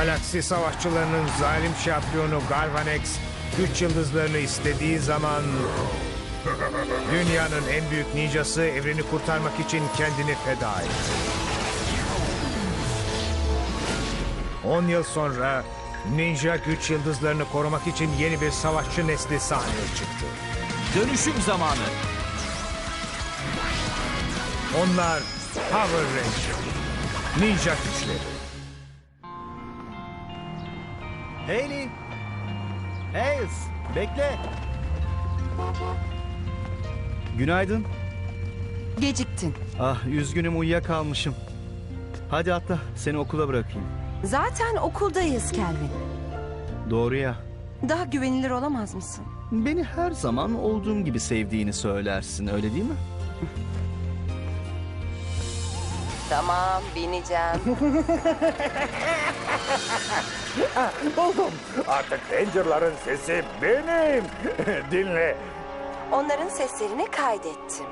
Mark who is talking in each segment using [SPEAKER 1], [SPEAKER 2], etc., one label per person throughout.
[SPEAKER 1] Galaksi savaşçılarının zalim şampiyonu Galvanex güç yıldızlarını istediği zaman dünyanın en büyük ninjası evreni kurtarmak için kendini feda etti. 10 yıl sonra ninja güç yıldızlarını korumak için yeni bir savaşçı nesli sahneye çıktı.
[SPEAKER 2] Dönüşüm zamanı.
[SPEAKER 1] Onlar Power Ranger. Ninja güçleri.
[SPEAKER 3] Hayley! Hayes! Bekle! Günaydın.
[SPEAKER 4] Geciktin.
[SPEAKER 3] Ah üzgünüm uyuyakalmışım. Hadi atla seni okula bırakayım.
[SPEAKER 4] Zaten okuldayız Kelvin.
[SPEAKER 3] Doğru ya.
[SPEAKER 4] Daha güvenilir olamaz mısın?
[SPEAKER 3] Beni her zaman olduğum gibi sevdiğini söylersin öyle değil mi?
[SPEAKER 4] Tamam bineceğim.
[SPEAKER 5] Buldum. Artık Ranger'ların sesi benim. Dinle.
[SPEAKER 4] Onların seslerini kaydettim.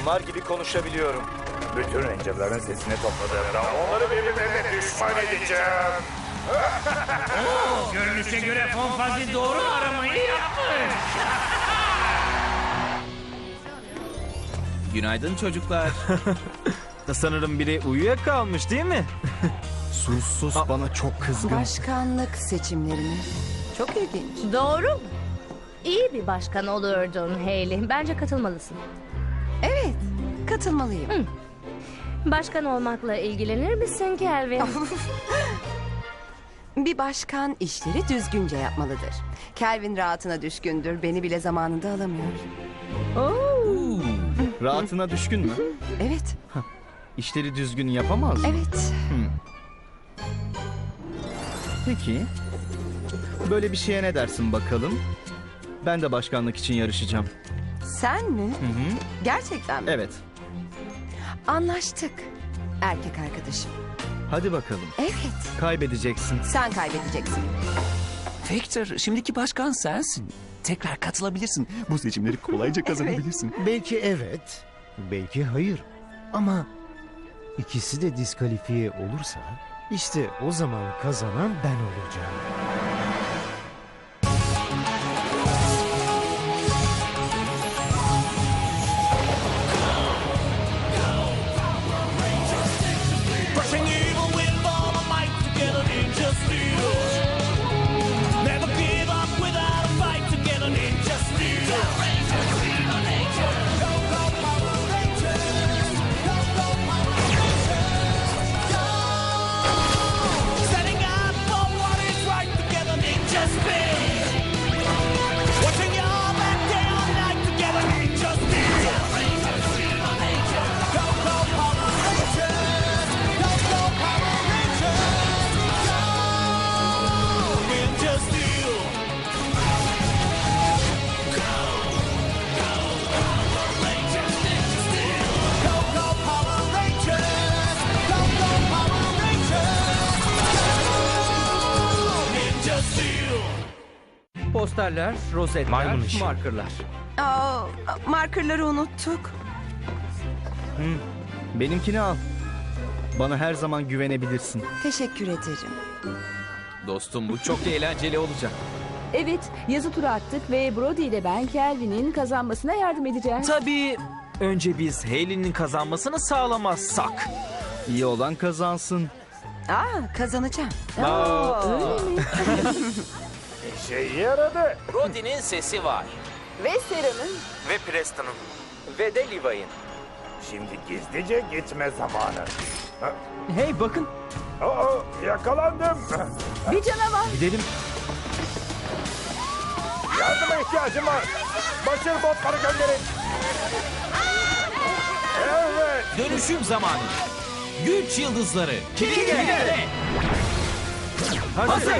[SPEAKER 3] Onlar gibi konuşabiliyorum.
[SPEAKER 5] Bütün Ranger'ların sesini topladığımda onları birbirlerine düşman edeceğim.
[SPEAKER 2] Görünüşe göre Fonfazi doğru aramayı yapmış. Günaydın çocuklar.
[SPEAKER 6] Sanırım biri uyuyakalmış değil mi?
[SPEAKER 3] Sus sus bana çok kızgın.
[SPEAKER 4] Başkanlık seçimlerini. Çok ilginç.
[SPEAKER 7] Doğru. İyi bir başkan olurdun Hayley. Bence katılmalısın.
[SPEAKER 4] Evet, katılmalıyım.
[SPEAKER 7] Başkan olmakla ilgilenir misin Kelvin?
[SPEAKER 4] Bir başkan işleri düzgünce yapmalıdır. Kelvin rahatına düşkündür. Beni bile zamanında alamıyor.
[SPEAKER 3] Rahatına düşkün mü?
[SPEAKER 4] Evet,
[SPEAKER 3] İşleri düzgün yapamaz mı?
[SPEAKER 4] evet.
[SPEAKER 3] Peki. Böyle bir şeye ne dersin bakalım? Ben de başkanlık için yarışacağım.
[SPEAKER 4] Sen mi? Gerçekten mi?
[SPEAKER 3] Evet.
[SPEAKER 4] Anlaştık. Erkek arkadaşım.
[SPEAKER 3] Hadi bakalım.
[SPEAKER 4] Evet,
[SPEAKER 3] Kaybedeceksin.
[SPEAKER 4] sen kaybedeceksin.
[SPEAKER 2] Victor, şimdiki başkan sensin. Tekrar katılabilirsin. Bu seçimleri kolayca kazanabilirsin.
[SPEAKER 8] Belki evet, belki hayır. Ama ikisi de diskalifiye olursa işte o zaman kazanan ben olacağım.
[SPEAKER 9] Never give up without a fight together ninja steel. Go,
[SPEAKER 6] Posterler, rozetler,
[SPEAKER 1] Maymun işi.
[SPEAKER 6] markerlar.
[SPEAKER 4] Aa, markerları unuttuk.
[SPEAKER 3] Benimkini al. Bana her zaman güvenebilirsin.
[SPEAKER 4] Teşekkür ederim.
[SPEAKER 2] Dostum bu çok eğlenceli olacak.
[SPEAKER 10] Evet, yazı tura attık ve Brody ile ben Kelvin'in kazanmasına yardım edeceğiz.
[SPEAKER 6] Tabii önce biz Hayley'nin kazanmasını sağlamazsak.
[SPEAKER 3] İyi olan kazansın.
[SPEAKER 4] Aa, kazanacağım.
[SPEAKER 5] İşe yaradı.
[SPEAKER 6] Brody'nin sesi var.
[SPEAKER 10] Ve Sera'nın
[SPEAKER 6] Ve Preston'un. Ve de Levi'nin.
[SPEAKER 5] Şimdi gizlice gitme zamanı. Ha,
[SPEAKER 6] Hey bakın
[SPEAKER 5] Aa, yakalandım.
[SPEAKER 10] bir canavar.
[SPEAKER 3] Gidelim.
[SPEAKER 5] Yardıma ihtiyacım var. Başır botları gönderin. Evet.
[SPEAKER 2] Dönüşüm zamanı. Güç yıldızları. Kilide.
[SPEAKER 6] hazır.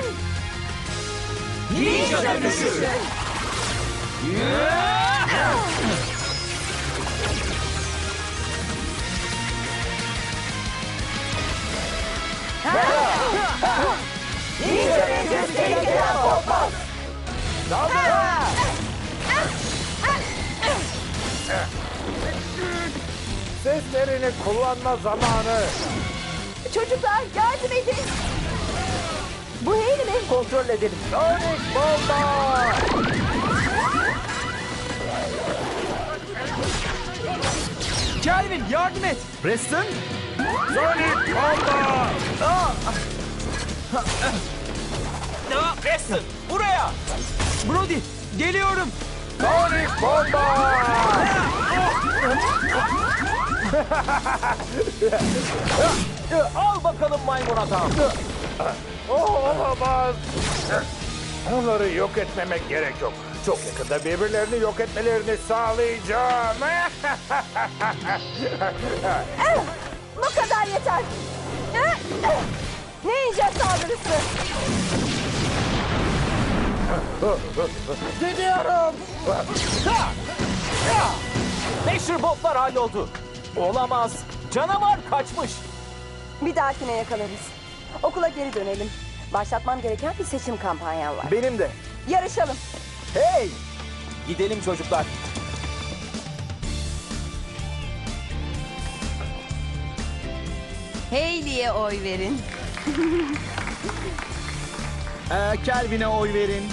[SPEAKER 2] Ninja dönüşü.
[SPEAKER 5] Seslerini kullanma zamanı.
[SPEAKER 10] Çocuklar yardım edin. Bu mi?
[SPEAKER 6] Kontrol edelim. Sonic bomba! Calvin yardım et.
[SPEAKER 3] Preston,
[SPEAKER 5] Sonic bomba!
[SPEAKER 6] Aa, Preston buraya. Brody geliyorum.
[SPEAKER 5] Sonic bomba!
[SPEAKER 6] Al bakalım maymun adam.
[SPEAKER 5] Oh, olamaz. Onları yok etmemek gerek yok. Çok yakında birbirlerini yok etmelerini sağlayacağım.
[SPEAKER 10] Bu kadar yeter. Ninja saldırısı.
[SPEAKER 6] Gidiyorum. Ha! Ya! Beşir botlar halloldu. Olamaz. Canavar kaçmış.
[SPEAKER 4] Bir dahakine yakalarız. Okula geri dönelim. Başlatmam gereken bir seçim kampanyam var.
[SPEAKER 6] Benim de.
[SPEAKER 4] Yarışalım.
[SPEAKER 6] Hey! Gidelim çocuklar.
[SPEAKER 4] Hayley'e oy verin.
[SPEAKER 3] ee, Kelvin'e oy verin.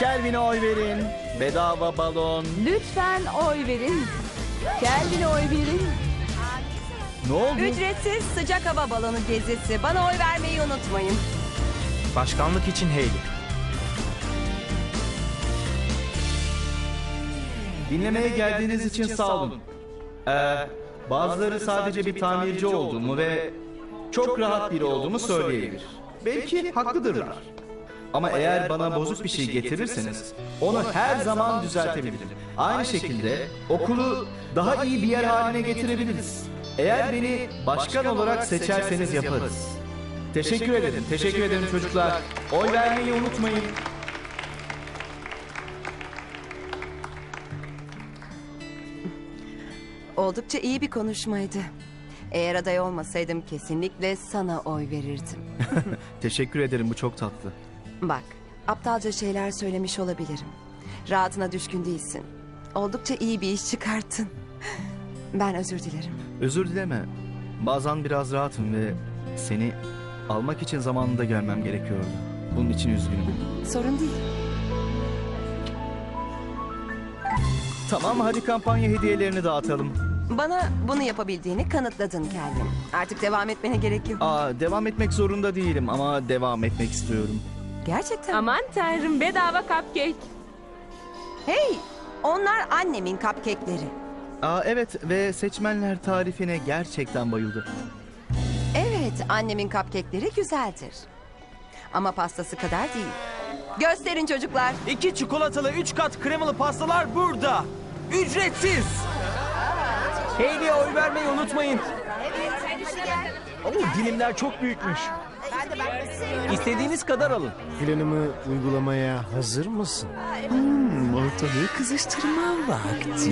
[SPEAKER 3] Kelvin'e oy verin. Bedava balon.
[SPEAKER 10] Lütfen oy verin. Kelvin'e oy verin.
[SPEAKER 3] Ne oldu?
[SPEAKER 4] Ücretsiz sıcak hava balonu gezisi. Bana oy vermeyi unutmayın.
[SPEAKER 6] Başkanlık için Hayley.
[SPEAKER 3] Dinlemeye geldiğiniz için sağ olun. Ee, bazıları sadece bir tamirci olduğumu ve çok rahat biri olduğumu söyleyebilir. Belki haklıdırlar. Ama eğer bana bozuk bir şey getirirseniz onu her zaman düzeltebilirim. Aynı şekilde okulu daha iyi bir yer haline getirebiliriz. Eğer beni başkan olarak seçerseniz yaparız. Teşekkür ederim, teşekkür ederim çocuklar. Oy vermeyi unutmayın.
[SPEAKER 4] Oldukça iyi bir konuşmaydı. Eğer aday olmasaydım kesinlikle sana oy verirdim.
[SPEAKER 3] Teşekkür ederim, bu çok tatlı.
[SPEAKER 4] Bak, aptalca şeyler söylemiş olabilirim. Rahatına düşkün değilsin. Oldukça iyi bir iş çıkarttın. Ben özür dilerim.
[SPEAKER 3] Özür dileme. Bazen biraz rahatım ve seni almak için zamanında gelmem gerekiyordu. Bunun için üzgünüm.
[SPEAKER 4] Sorun değil.
[SPEAKER 3] Tamam hadi kampanya hediyelerini dağıtalım.
[SPEAKER 4] Bana bunu yapabildiğini kanıtladın Kelvin. Artık devam etmene gerek yok.
[SPEAKER 3] Aa, devam etmek zorunda değilim ama devam etmek istiyorum.
[SPEAKER 4] Gerçekten.
[SPEAKER 10] Aman tanrım bedava cupcake.
[SPEAKER 4] Hey, onlar annemin cupcake'leri.
[SPEAKER 3] Aa, evet ve seçmenler tarifine gerçekten bayıldı.
[SPEAKER 4] Evet, annemin cupcake'leri güzeldir. Ama pastası kadar değil. Gösterin çocuklar.
[SPEAKER 6] İki çikolatalı, üç kat kremalı pastalar burada. Ücretsiz. Hayley'e oy vermeyi unutmayın. Oo, dilimler çok büyükmüş. İstediğiniz kadar alın.
[SPEAKER 8] Planımı uygulamaya hazır mısın?
[SPEAKER 2] Ortalığı kızıştırma vakti.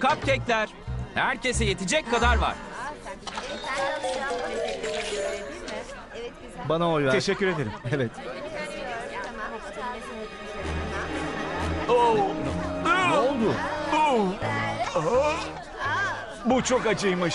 [SPEAKER 6] Cupcake'ler. Herkese yetecek kadar var.
[SPEAKER 3] Bana oy ver.
[SPEAKER 6] Teşekkür ederim.
[SPEAKER 3] Evet.
[SPEAKER 6] Ne
[SPEAKER 3] oldu?
[SPEAKER 6] Bu çok acıymış.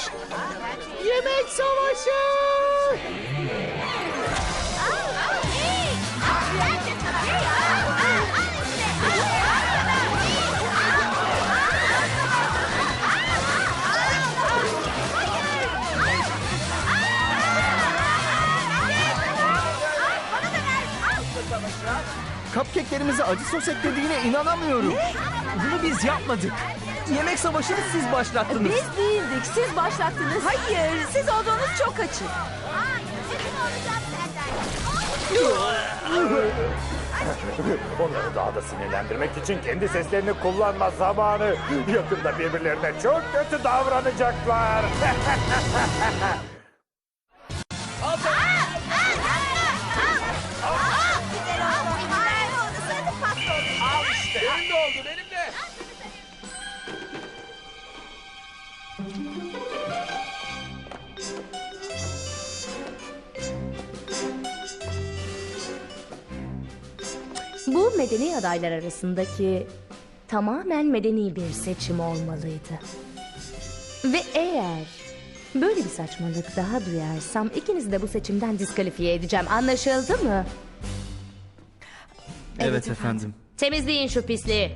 [SPEAKER 3] Cupcake'lerimize acı sos eklediğine inanamıyorum.
[SPEAKER 6] Bunu biz yapmadık. Yemek savaşını siz başlattınız.
[SPEAKER 10] Biz değildik siz başlattınız.
[SPEAKER 4] Hayır, siz olduğunuz çok açık.
[SPEAKER 5] Onları daha da sinirlendirmek için kendi seslerini kullanma zamanı. Yakında birbirlerine çok kötü davranacaklar.
[SPEAKER 7] Medeni adaylar arasındaki tamamen medeni bir seçim olmalıydı. Ve eğer böyle bir saçmalık daha duyarsam ikinizi de bu seçimden diskalifiye edeceğim. Anlaşıldı mı?
[SPEAKER 3] Evet, efendim.
[SPEAKER 7] Temizleyin şu pisliği.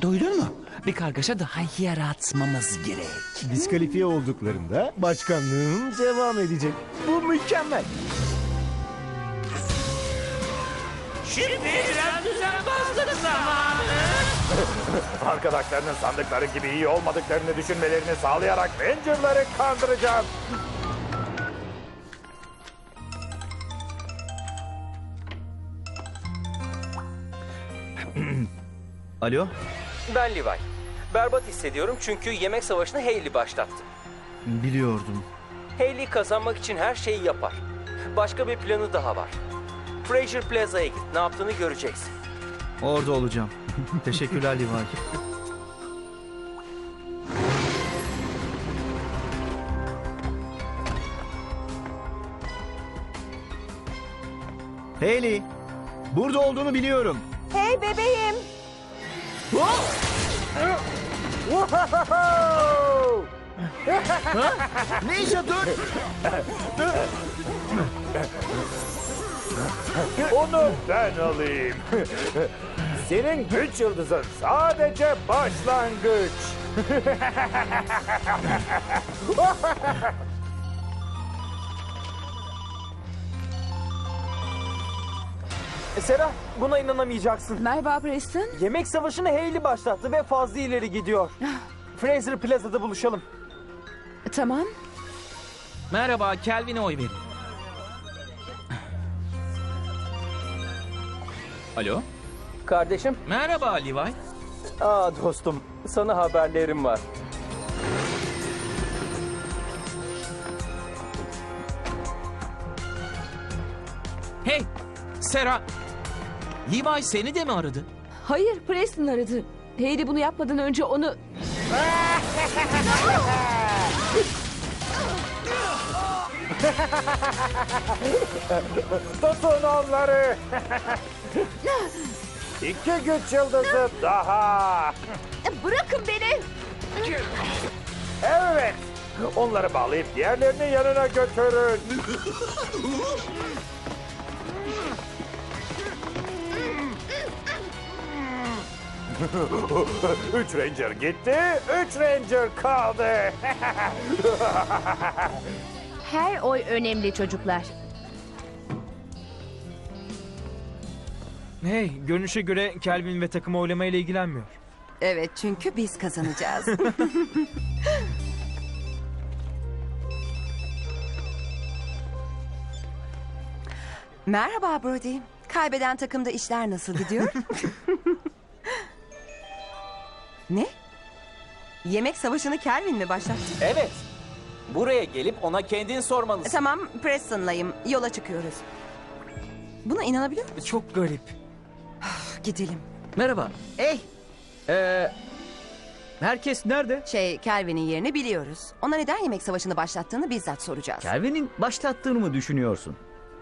[SPEAKER 2] Duydun mu? Bir kargaşa daha yaratmamız gerek.
[SPEAKER 8] Diskalifiye olduklarında başkanlığım devam edecek. Bu mükemmel.
[SPEAKER 5] Arkadaşlarının sandıkları gibi iyi olmadıklarını düşünmelerini sağlayarak Ranger'ları kandıracağım.
[SPEAKER 3] Alo?
[SPEAKER 6] Ben Levi. Berbat hissediyorum çünkü yemek savaşını Hayley başlattı.
[SPEAKER 3] Biliyordum.
[SPEAKER 6] Hayley kazanmak için her şeyi yapar. Başka bir planı daha var. Fraser Plaza'ya git. Ne yaptığını göreceksin.
[SPEAKER 3] Orada olacağım. Teşekkürler Levi. Hayley, burada olduğunu biliyorum.
[SPEAKER 4] Hey bebeğim.
[SPEAKER 3] Ninja dur!
[SPEAKER 5] Onu ben alayım. Senin güç yıldızın sadece başlangıç.
[SPEAKER 6] Sera, buna inanamayacaksın.
[SPEAKER 10] Merhaba Preston.
[SPEAKER 6] Yemek savaşını Hayley başlattı ve fazla ileri gidiyor. Fraser Plaza'da buluşalım.
[SPEAKER 10] Tamam.
[SPEAKER 11] Merhaba, Kelvin'e oy verin. Alo?
[SPEAKER 6] Kardeşim,
[SPEAKER 11] Merhaba Levi.
[SPEAKER 6] aa dostum, sana haberlerim var.
[SPEAKER 11] Hey, Sera. Levi seni de mi aradı?
[SPEAKER 10] Hayır Preston aradı. Hayley bunu yapmadan önce onu...
[SPEAKER 5] Tutun onları. İki güç yıldızı daha.
[SPEAKER 7] Bırakın beni.
[SPEAKER 5] Evet. Onları bağlayıp diğerlerini yanına götürün. üç Ranger gitti, üç Ranger kaldı.
[SPEAKER 7] Her oy önemli çocuklar.
[SPEAKER 6] Hey, görünüşe göre Kelvin ve takımı oylamayla ilgilenmiyor.
[SPEAKER 4] Evet çünkü biz kazanacağız. Merhaba Brody. Kaybeden takımda işler nasıl gidiyor? Ne? Yemek savaşını Kelvin mi başlattı?
[SPEAKER 6] Evet. Buraya gelip ona kendin sormalısın.
[SPEAKER 4] Tamam Preston'layım. Yola çıkıyoruz. Buna inanabiliyor musun?
[SPEAKER 6] Çok garip.
[SPEAKER 4] Gidelim.
[SPEAKER 12] Merhaba. Hey. Ee, herkes nerede?
[SPEAKER 4] Şey Kelvin'in yerini biliyoruz. Ona neden yemek savaşını başlattığını bizzat soracağız.
[SPEAKER 12] Kelvin'in başlattığını mı düşünüyorsun?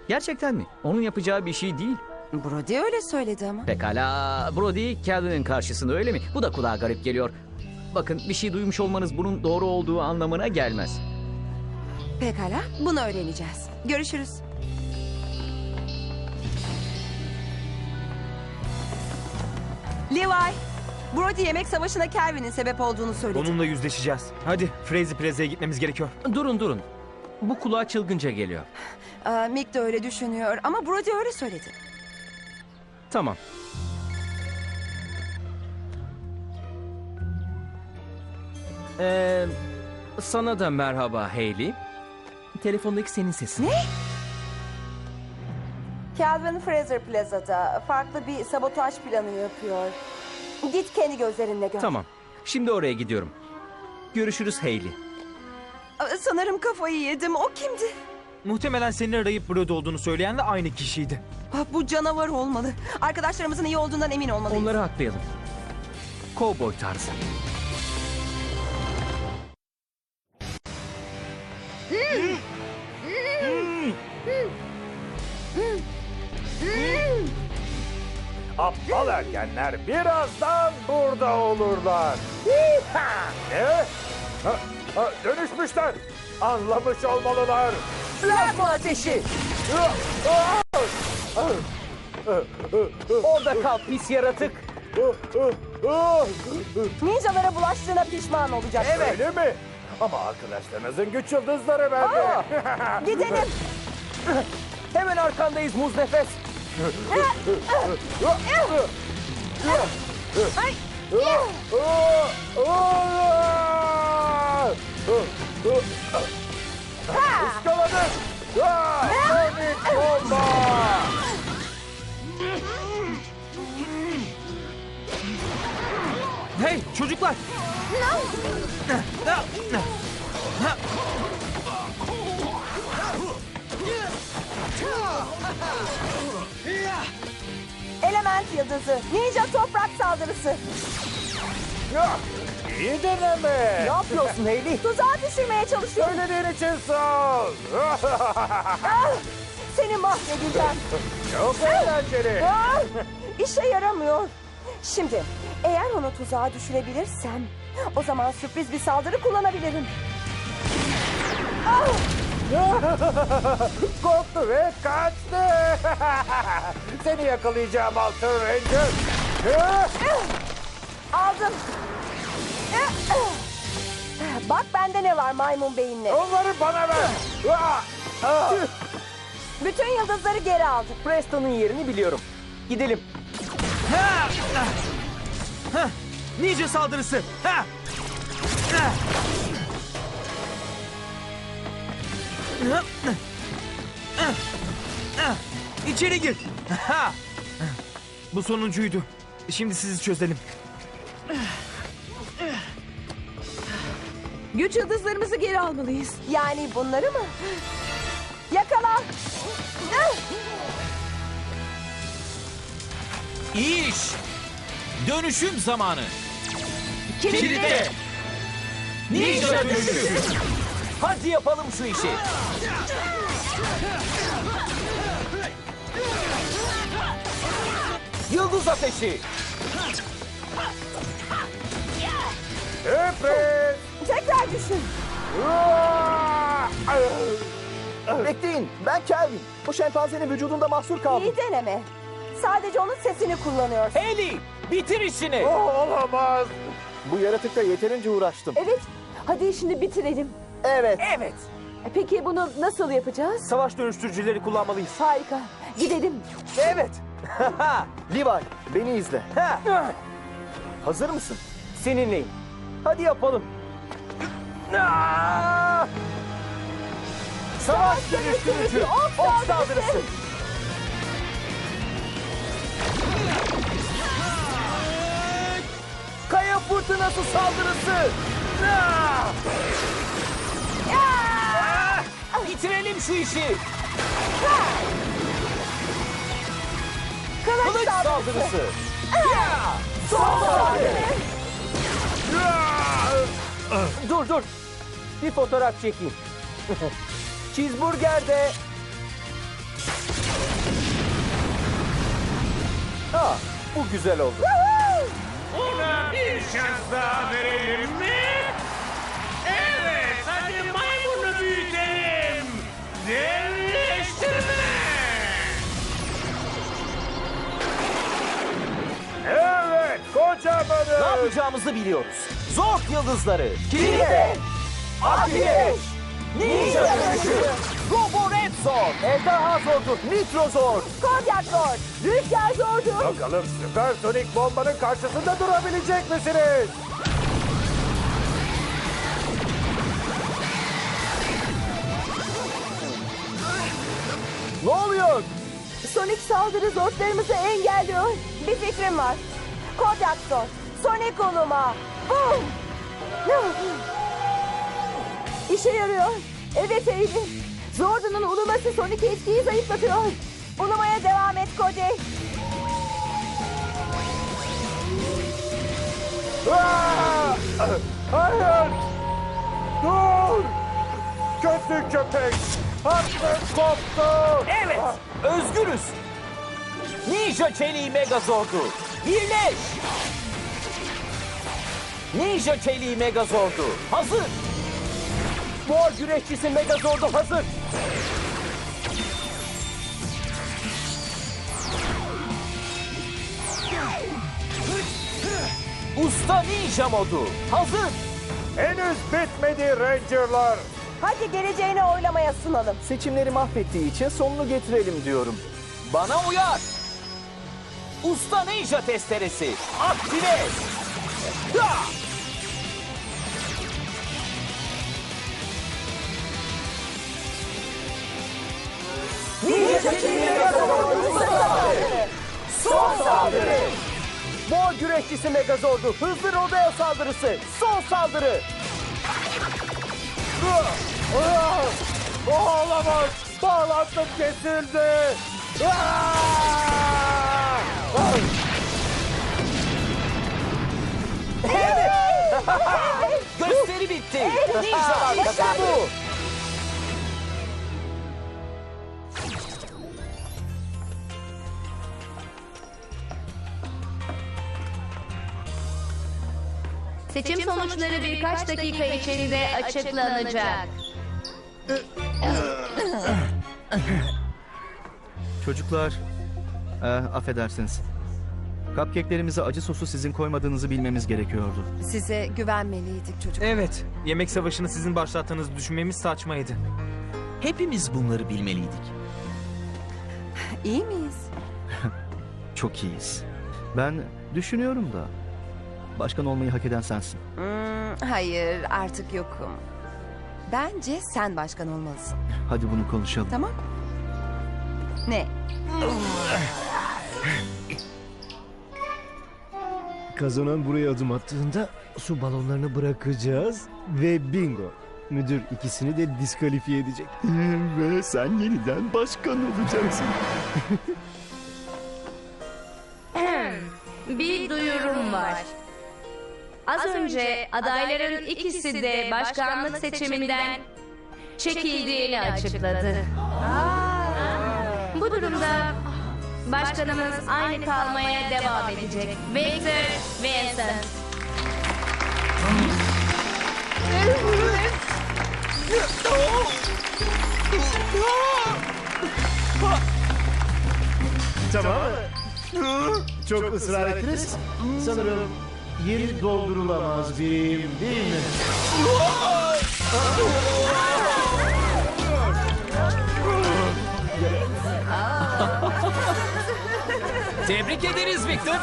[SPEAKER 12] Gerçekten mi? Onun yapacağı bir şey değil.
[SPEAKER 4] Brody öyle söyledi ama.
[SPEAKER 12] Pekala. Brody Kelvin'in karşısında öyle mi? Bu da kulağa garip geliyor. Bakın bir şey duymuş olmanız bunun doğru olduğu anlamına gelmez.
[SPEAKER 4] Pekala bunu öğreneceğiz. Görüşürüz. Levi, Brody yemek savaşına Kelvin'in sebep olduğunu söyledi.
[SPEAKER 6] Onunla yüzleşeceğiz. Hadi Fraser Plaza'ya gitmemiz gerekiyor.
[SPEAKER 12] Durun durun. Bu kulağa çılgınca geliyor.
[SPEAKER 4] Aa, Mick de öyle düşünüyor ama Brody öyle söyledi.
[SPEAKER 12] Tamam. Ee, sana da merhaba Hayley. Telefondaki senin sesin.
[SPEAKER 4] Ne? Calvin Fraser Plaza'da farklı bir sabotaj planı yapıyor. Git kendi gözlerinle gör.
[SPEAKER 12] Tamam. Şimdi oraya gidiyorum. Görüşürüz Hayley.
[SPEAKER 4] Aa, Sanırım kafayı yedim. O kimdi?
[SPEAKER 6] Muhtemelen seni arayıp Brody olduğunu söyleyen de aynı kişiydi.
[SPEAKER 4] Ah, Bu canavar olmalı. Arkadaşlarımızın iyi olduğundan emin olmalıyız.
[SPEAKER 12] Onları haklayalım. Cowboy tarzı.
[SPEAKER 5] aptal ergenler birazdan burada olurlar. Ne? Ha, ha, dönüşmüşler. Anlamış olmalılar.
[SPEAKER 11] Plazma ateşi. Orada kal pis yaratık.
[SPEAKER 4] Ninjalara bulaştığına pişman olacak.
[SPEAKER 11] Evet.
[SPEAKER 5] Öyle mi? Ama arkadaşlarınızın güç yıldızları bende.
[SPEAKER 4] Gidelim.
[SPEAKER 11] Hemen arkandayız muz nefes.
[SPEAKER 5] Ah,
[SPEAKER 6] Hey çocuklar.
[SPEAKER 4] Element yıldızı. Ninja toprak saldırısı.
[SPEAKER 5] İyi deneme.
[SPEAKER 11] Ne yapıyorsun Hayley?
[SPEAKER 4] Tuzağa düşürmeye çalışıyorum.
[SPEAKER 5] Söylediğin için sağ ol.
[SPEAKER 4] Ah, seni mahvedeceğim.
[SPEAKER 5] Çok eğlenceli.
[SPEAKER 4] Ah, işe yaramıyor. Şimdi eğer onu tuzağa düşürebilirsem o zaman sürpriz bir saldırı kullanabilirim. Ah,
[SPEAKER 5] Korktu ve kaçtı. Seni yakalayacağım Altın Ranger.
[SPEAKER 4] Aldım. Bak bende ne var maymun beyinli.
[SPEAKER 5] Onları bana ver.
[SPEAKER 4] Bütün yıldızları geri aldım.
[SPEAKER 11] Preston'un yerini biliyorum. Gidelim.
[SPEAKER 6] Ha! Ha! Ninja saldırısı. Ha! Ha! İçeri gir. Bu sonuncuydu. Şimdi sizi çözelim.
[SPEAKER 10] Güç yıldızlarımızı geri almalıyız.
[SPEAKER 4] Yani bunları mı? Yakala.
[SPEAKER 6] İyi iş. Dönüşüm zamanı.
[SPEAKER 10] Kilide.
[SPEAKER 6] Kilide. Ninja dönüşü.
[SPEAKER 11] Hadi yapalım şu işi. Yıldız ateşi.
[SPEAKER 5] Sürpriz.
[SPEAKER 4] Tekrar düşün.
[SPEAKER 11] Bekleyin. Ben Kelvin. Bu şempanzenin vücudunda mahsur kaldım.
[SPEAKER 4] İyi deneme. Sadece onun sesini kullanıyorsun.
[SPEAKER 11] Hayley bitir işini.
[SPEAKER 5] Oh, olamaz.
[SPEAKER 11] Bu yaratıkla yeterince uğraştım.
[SPEAKER 10] Evet. Hadi şimdi bitirelim.
[SPEAKER 11] Evet.
[SPEAKER 10] Evet. Peki bunu nasıl yapacağız?
[SPEAKER 11] Savaş dönüştürücüleri kullanmalıyız.
[SPEAKER 10] Harika. Gidelim.
[SPEAKER 11] Evet. Levi beni izle. Hazır mısın? Seninleyim. Hadi yapalım. Ah! Savaş dönüştürücü. Ok saldırısı. Kaya fırtınası saldırısı. Ah! Ah! Bitirelim şu işi.
[SPEAKER 4] Kılıç saldırısı.
[SPEAKER 11] Dur dur. Bir fotoğraf çekeyim. Cheeseburger'de. Ha, bu güzel oldu.
[SPEAKER 1] Ona bir şans
[SPEAKER 11] yapacağımızı biliyoruz. Zor yıldızları. Kilide. Ateş. Ninja dönüşü. Robo Red Zord. Ejderha Zordur. Nitro Zord.
[SPEAKER 4] Kodyak Zord. Rüzgar Zordu.
[SPEAKER 5] Bakalım süper sonik bombanın karşısında durabilecek misiniz?
[SPEAKER 11] Ne oluyor?
[SPEAKER 4] Sonic saldırı Zordlarımızı engelliyor. Bir fikrim var. Kodyak Zord. Sonic oluma. Boom. İşe yarıyor. Evet Eylül. Zord'un uluması Sonic etkiyi zayıflatıyor. Ulumaya devam et Cody.
[SPEAKER 5] Ah! Hayır! Dur! Kötü köpek! Hakkı koptu!
[SPEAKER 11] Evet. Özgürüz. Ninja çeliği Megazord'u. Birleş. Ninja çeliği Megazord'u. Hazır. Mor güreşçisi Megazord'u hazır. Usta Ninja modu. Hazır.
[SPEAKER 5] Henüz bitmedi Ranger'lar.
[SPEAKER 13] Hadi geleceğini oylamaya sunalım.
[SPEAKER 6] Seçimleri mahvettiği için sonunu getirelim diyorum.
[SPEAKER 11] Bana uyar. Usta Ninja testeresi. Aktive. Et. Ha!
[SPEAKER 6] Son saldırı! Mor güreşçisi Megazord'u hızlı rodeo saldırısı. Son saldırı!
[SPEAKER 5] Olamaz. Bağlantım kesildi. Ah!
[SPEAKER 11] Kazandı.
[SPEAKER 7] Seçim sonuçları birkaç dakika içinde açıklanacak.
[SPEAKER 3] Çocuklar, e, affedersiniz. Cupcake'lerimize acı sosu sizin koymadığınızı bilmemiz gerekiyordu.
[SPEAKER 4] Size güvenmeliydik çocuk.
[SPEAKER 6] Evet, yemek savaşını sizin başlattığınızı düşünmemiz saçmaydı.
[SPEAKER 11] Hepimiz bunları bilmeliydik.
[SPEAKER 4] İyi miyiz?
[SPEAKER 3] Çok iyiyiz. Ben düşünüyorum da başkan olmayı hak eden sensin.
[SPEAKER 4] Hmm, hayır artık yokum. Bence sen başkan olmalısın.
[SPEAKER 3] Hadi bunu konuşalım.
[SPEAKER 4] Tamam. Ne?
[SPEAKER 8] Kazanan buraya adım attığında su balonlarını bırakacağız ve bingo. Müdür ikisini de diskalifiye edecek.
[SPEAKER 2] Ve sen yeniden başkan olacaksın.
[SPEAKER 7] Bir duyurum var. Az önce adayların ikisi de başkanlık seçiminden çekildiğini açıkladı. Bu durumda başkanımız aynı kalmaya devam edecek. Victor Vincent.
[SPEAKER 8] Tamam mı? Çok ısrar ettiniz. Sanırım yeri doldurulamaz biriyim değil mi?
[SPEAKER 11] Tebrik ederiz Victor.